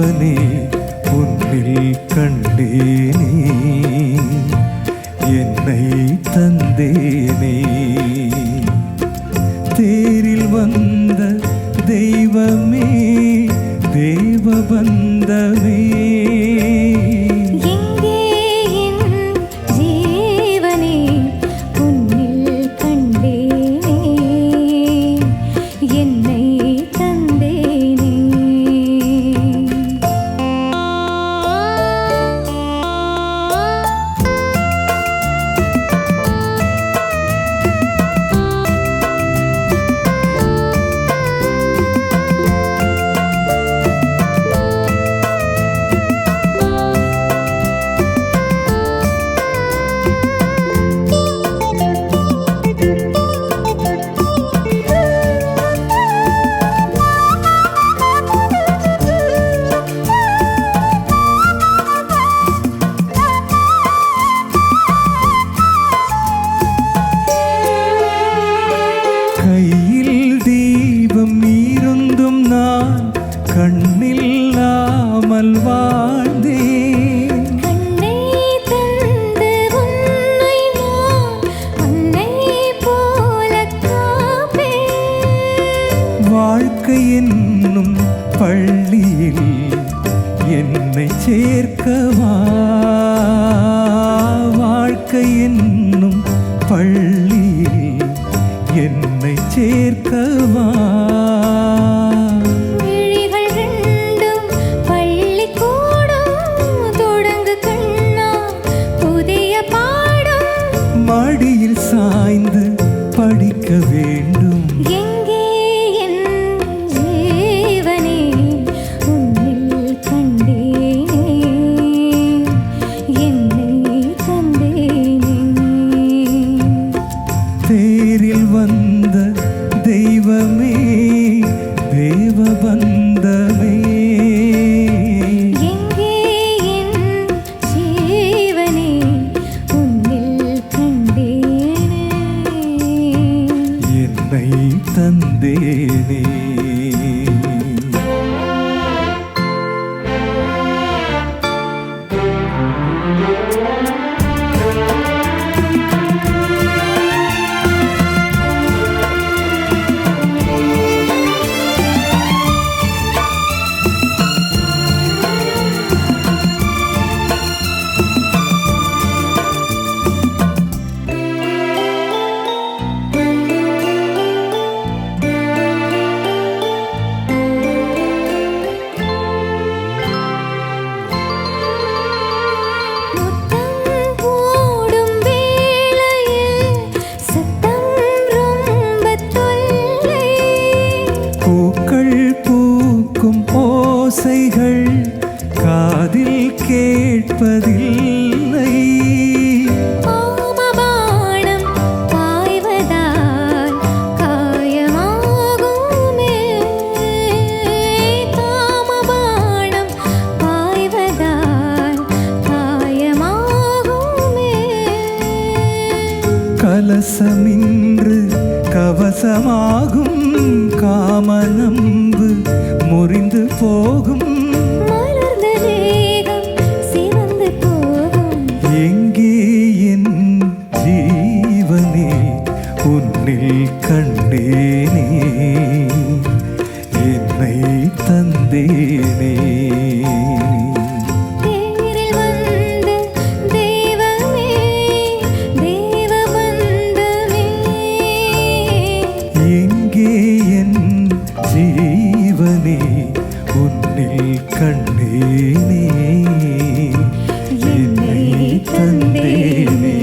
தேவனே உன்னில் கண்டேனே. என்னை தந்தேனே. தேரில் வந்த தெய்வமே தேவ பந்தமே. இல்லாமல் வாழ்ந்தேன் வாழ்க்கை என்னும் பள்ளியில் என்னை சேர்க்கவா നീ கேட்பதில்லை. கலசமின்று கவசமாகும் காமநம்பு முறிந்து போகும். தந்தேனே என்னை தந்தேனே. எங்கே என் ஜீவனே உன்னில் கண்டேனே என்னை தந்தேனே.